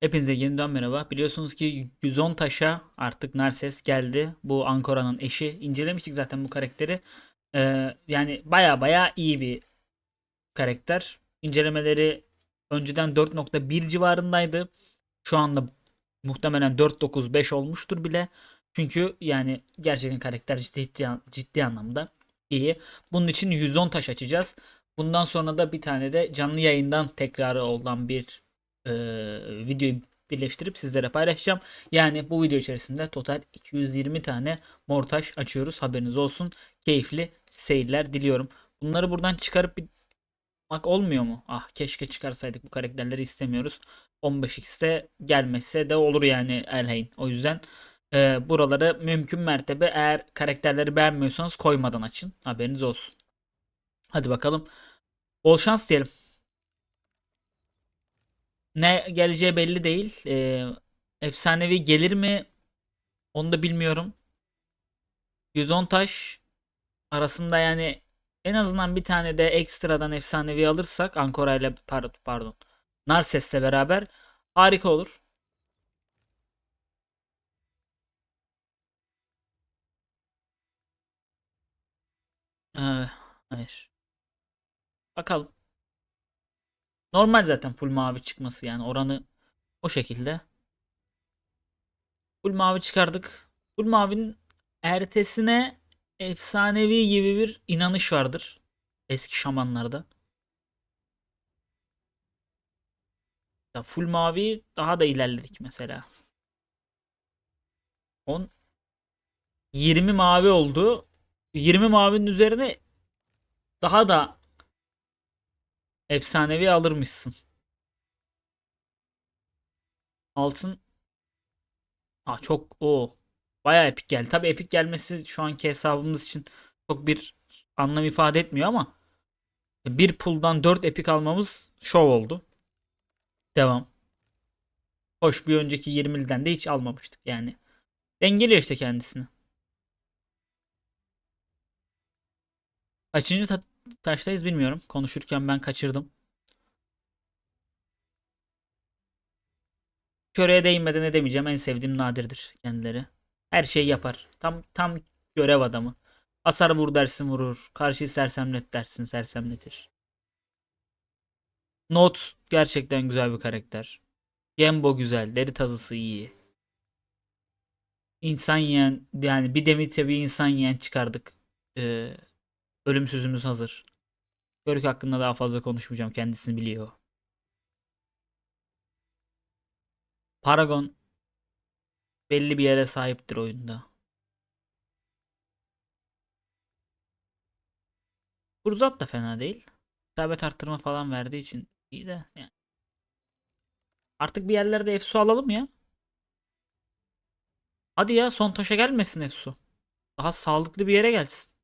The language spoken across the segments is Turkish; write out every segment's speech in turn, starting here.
Hepinize yeniden merhaba. Biliyorsunuz ki 110 taşa artık Narses geldi. Bu Ankora'nın eşi. İncelemiştik zaten bu karakteri. Ee, yani baya baya iyi bir karakter. İncelemeleri önceden 4.1 civarındaydı. Şu anda muhtemelen 4.9-5 olmuştur bile. Çünkü yani gerçekten karakter ciddi, ciddi anlamda iyi. Bunun için 110 taş açacağız. Bundan sonra da bir tane de canlı yayından tekrarı olan bir e, videoyu birleştirip sizlere paylaşacağım. Yani bu video içerisinde total 220 tane mortaş açıyoruz. Haberiniz olsun. Keyifli seyirler diliyorum. Bunları buradan çıkarıp bir olmuyor mu? Ah keşke çıkarsaydık bu karakterleri istemiyoruz. 15x'te gelmese de olur yani Elhain. O yüzden e, buraları mümkün mertebe eğer karakterleri beğenmiyorsanız koymadan açın. Haberiniz olsun. Hadi bakalım. Bol şans diyelim. Ne geleceği belli değil. Ee, efsanevi gelir mi? Onu da bilmiyorum. 110 taş arasında yani en azından bir tane de ekstradan efsanevi alırsak Ankora ile pardon, pardon Narses'le beraber harika olur. Ee, hayır. Bakalım. Normal zaten full mavi çıkması yani oranı o şekilde. Full mavi çıkardık. Full mavinin ertesine efsanevi gibi bir inanış vardır. Eski şamanlarda. Ya full mavi daha da ilerledik mesela. 10 20 mavi oldu. 20 mavinin üzerine daha da efsanevi alırmışsın. Altın Aa, çok o bayağı epik geldi. Tabii epik gelmesi şu anki hesabımız için çok bir anlam ifade etmiyor ama bir puldan 4 epik almamız şov oldu. Devam. Hoş bir önceki 20'liden de hiç almamıştık yani. Dengeliyor işte kendisini. Kaçıncı ta- taştayız bilmiyorum. Konuşurken ben kaçırdım. Köreye değinmeden ne demeyeceğim. En sevdiğim nadirdir kendileri. Her şeyi yapar. Tam tam görev adamı. Asar vur dersin vurur. Karşıyı sersemlet dersin sersemletir. Not gerçekten güzel bir karakter. Gembo güzel. Deri tazısı iyi. İnsan yiyen yani bir demite bir insan yiyen çıkardık. Ee, ölümsüzümüz hazır. Görük hakkında daha fazla konuşmayacağım. Kendisini biliyor. Paragon belli bir yere sahiptir oyunda. Burzat da fena değil. İsabet arttırma falan verdiği için iyi de yani. Artık bir yerlerde Efsu alalım ya. Hadi ya son taşa gelmesin Efsu. Daha sağlıklı bir yere gelsin.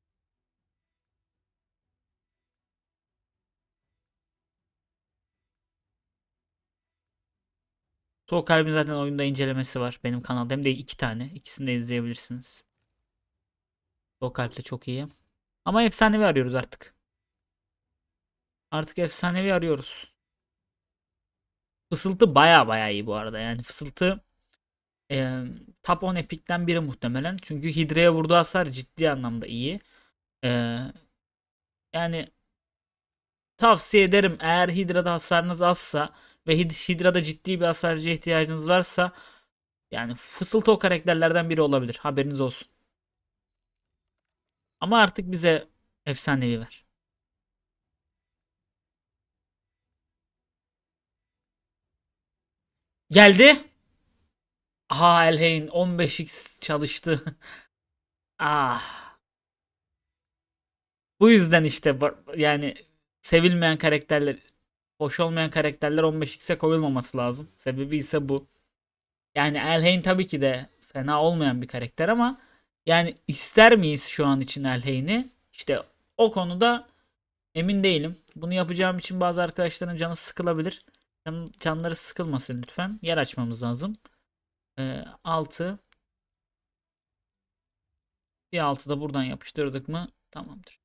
Soğuk Kalbin zaten oyunda incelemesi var benim kanalda. Hem de iki tane. İkisini de izleyebilirsiniz. Soğuk Kalp de çok iyi. Ama efsanevi arıyoruz artık. Artık efsanevi arıyoruz. Fısıltı baya baya iyi bu arada. Yani fısıltı e, top 10 epikten biri muhtemelen. Çünkü Hidra'ya vurduğu hasar ciddi anlamda iyi. E, yani tavsiye ederim eğer Hidra'da hasarınız azsa ve Hidra'da ciddi bir hasarcıya ihtiyacınız varsa yani fısıltı o karakterlerden biri olabilir. Haberiniz olsun. Ama artık bize efsanevi ver. Geldi. Aha Elhain 15x çalıştı. ah. Bu yüzden işte yani sevilmeyen karakterler, hoş olmayan karakterler 15x'e koyulmaması lazım. Sebebi ise bu. Yani Elhain tabii ki de fena olmayan bir karakter ama yani ister miyiz şu an için Elhain'i? İşte o konuda emin değilim. Bunu yapacağım için bazı arkadaşların canı sıkılabilir. Can, canları sıkılmasın lütfen. Yer açmamız lazım. Ee, 6 bir 6 da buradan yapıştırdık mı tamamdır.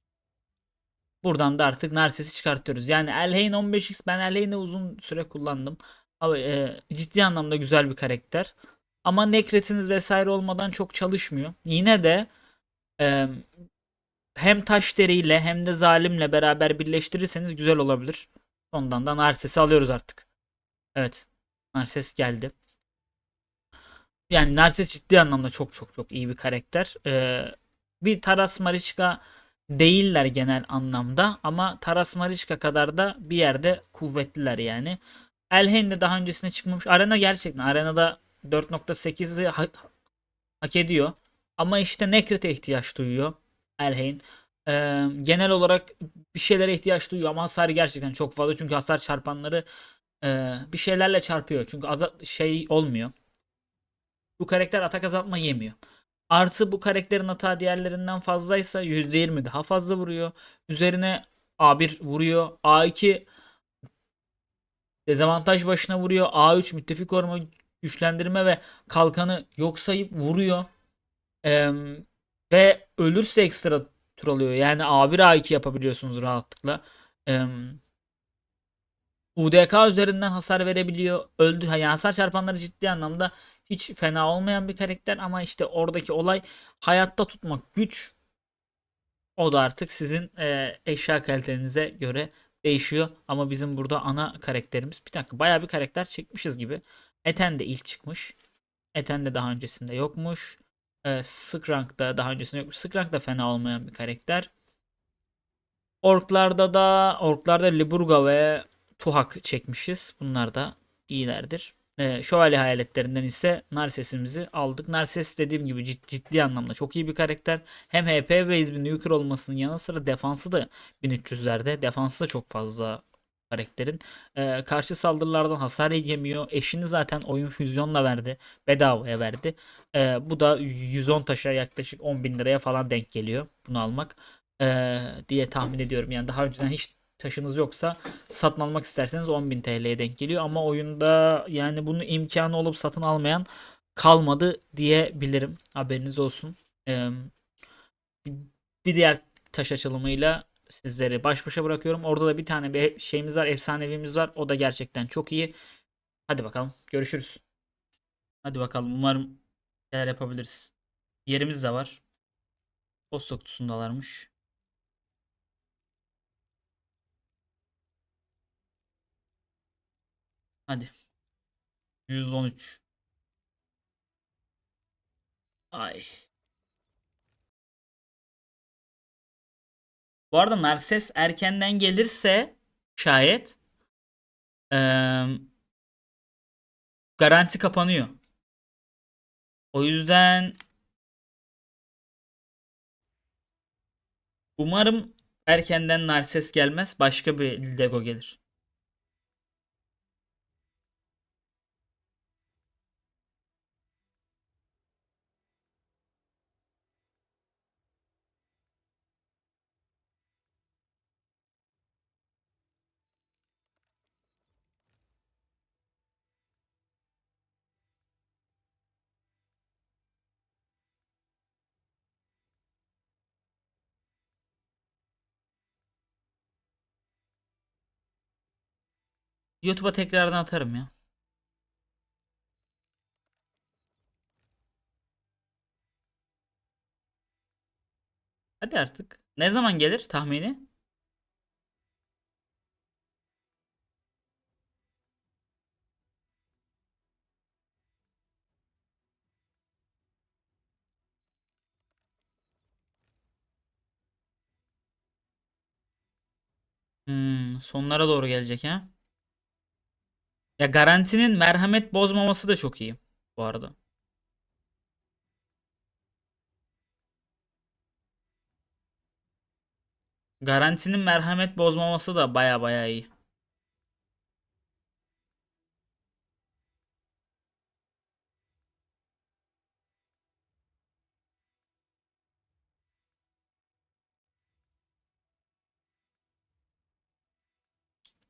Buradan da artık Narses'i çıkartıyoruz. Yani Elhain 15x ben Elhain'i uzun süre kullandım. Abi, e, ciddi anlamda güzel bir karakter. Ama nekretiniz vesaire olmadan çok çalışmıyor. Yine de e, hem taş deriyle hem de zalimle beraber birleştirirseniz güzel olabilir. Ondan da Narses'i alıyoruz artık. Evet. Narses geldi. Yani Narses ciddi anlamda çok çok çok iyi bir karakter. Ee, bir Taras Mariçka değiller genel anlamda ama Taras Mariçka kadar da bir yerde kuvvetliler yani. Elhain de daha öncesine çıkmamış. Arena gerçekten arenada 4.8'i hak, hak ediyor. Ama işte Nekret'e ihtiyaç duyuyor Elhain. Ee, genel olarak bir şeylere ihtiyaç duyuyor ama hasar gerçekten çok fazla. Çünkü hasar çarpanları e, bir şeylerle çarpıyor. Çünkü az şey olmuyor. Bu karakter atak azaltma yemiyor. Artı bu karakterin hata diğerlerinden fazlaysa %20 daha fazla vuruyor. Üzerine A1 vuruyor. A2 dezavantaj başına vuruyor. A3 müttefik koruma güçlendirme ve kalkanı yok sayıp vuruyor. Ee, ve ölürse ekstra tur alıyor. Yani A1 A2 yapabiliyorsunuz rahatlıkla. Ee, UDK üzerinden hasar verebiliyor. Öldü. Yani hasar çarpanları ciddi anlamda hiç fena olmayan bir karakter ama işte oradaki olay hayatta tutmak güç. O da artık sizin e, eşya kalitenize göre değişiyor. Ama bizim burada ana karakterimiz. Bir dakika bayağı bir karakter çekmişiz gibi. Eten de ilk çıkmış. Eten de daha öncesinde yokmuş. E, Skrank da daha öncesinde yokmuş. Skrank da fena olmayan bir karakter. Orklarda da Orklarda Liburga ve Tuhak çekmişiz. Bunlar da iyilerdir. E, şövalye hayaletlerinden ise Narses'imizi aldık. Narses dediğim gibi cid- ciddi anlamda çok iyi bir karakter. Hem HP base bir nuker olmasının yanı sıra defansı da 1300'lerde. Defansı da çok fazla karakterin. E, karşı saldırılardan hasar yemiyor. Eşini zaten oyun füzyonla verdi. Bedavaya verdi. E, bu da 110 taşa yaklaşık 10 bin liraya falan denk geliyor bunu almak. E, diye tahmin ediyorum. Yani daha önceden hiç taşınız yoksa satın almak isterseniz 10.000 TL'ye denk geliyor ama oyunda yani bunun imkanı olup satın almayan kalmadı diyebilirim. Haberiniz olsun. Ee, bir diğer taş açılımıyla sizleri baş başa bırakıyorum. Orada da bir tane bir şeyimiz var, efsanevimiz var. O da gerçekten çok iyi. Hadi bakalım. Görüşürüz. Hadi bakalım. Umarım şeyler yapabiliriz. Yerimiz de var. Post kutusundalarmış. Hadi. 113. Ay. Bu arada Narses erkenden gelirse şayet eee, garanti kapanıyor. O yüzden umarım erkenden Narses gelmez. Başka bir Lego gelir. YouTube'a tekrardan atarım ya. Hadi artık. Ne zaman gelir tahmini? Hmm, sonlara doğru gelecek ha. Ya garantinin merhamet bozmaması da çok iyi bu arada. Garantinin merhamet bozmaması da baya baya iyi.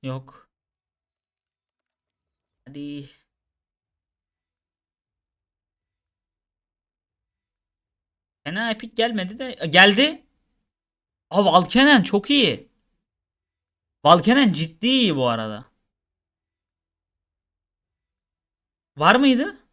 Yok. Hadi. Fena epik gelmedi de geldi. Aa Valkenen çok iyi. Valkenen ciddi iyi bu arada. Var mıydı?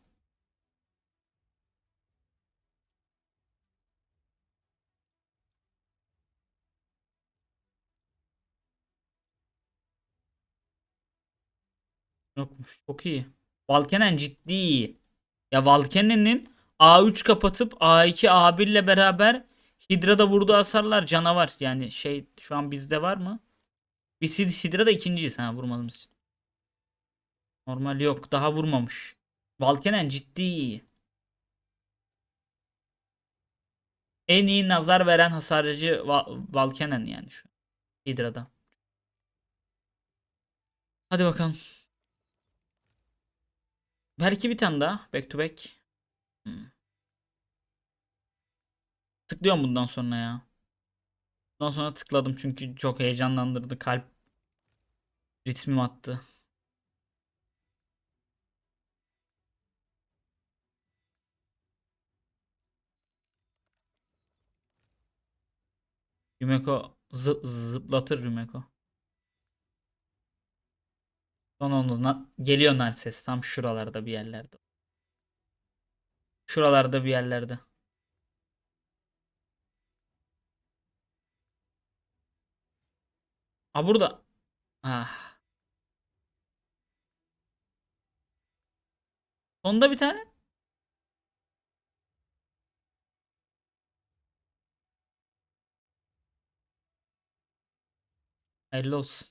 Yokmuş. Çok iyi. Valkenen ciddi iyi. Ya Valkenen'in A3 kapatıp A2 A1 ile beraber Hydra'da vurduğu hasarlar canavar. Yani şey şu an bizde var mı? Biz Hydra'da ikinciyiz ha vurmadığımız için. Normal yok. Daha vurmamış. Valkenen ciddi iyi. En iyi nazar veren hasarcı Va- Valkenen yani şu. Hydra'da. Hadi bakalım. Belki bir tane daha. Back to back. Hmm. Tıklıyorum bundan sonra ya. Bundan sonra tıkladım çünkü çok heyecanlandırdı. Kalp ritmim attı. Yumeko zıp, zıplatır Yumeko. Son onu na- geliyor Narses tam şuralarda bir yerlerde. Şuralarda bir yerlerde. Ha burada. Ah. Sonda bir tane. Hayırlı olsun.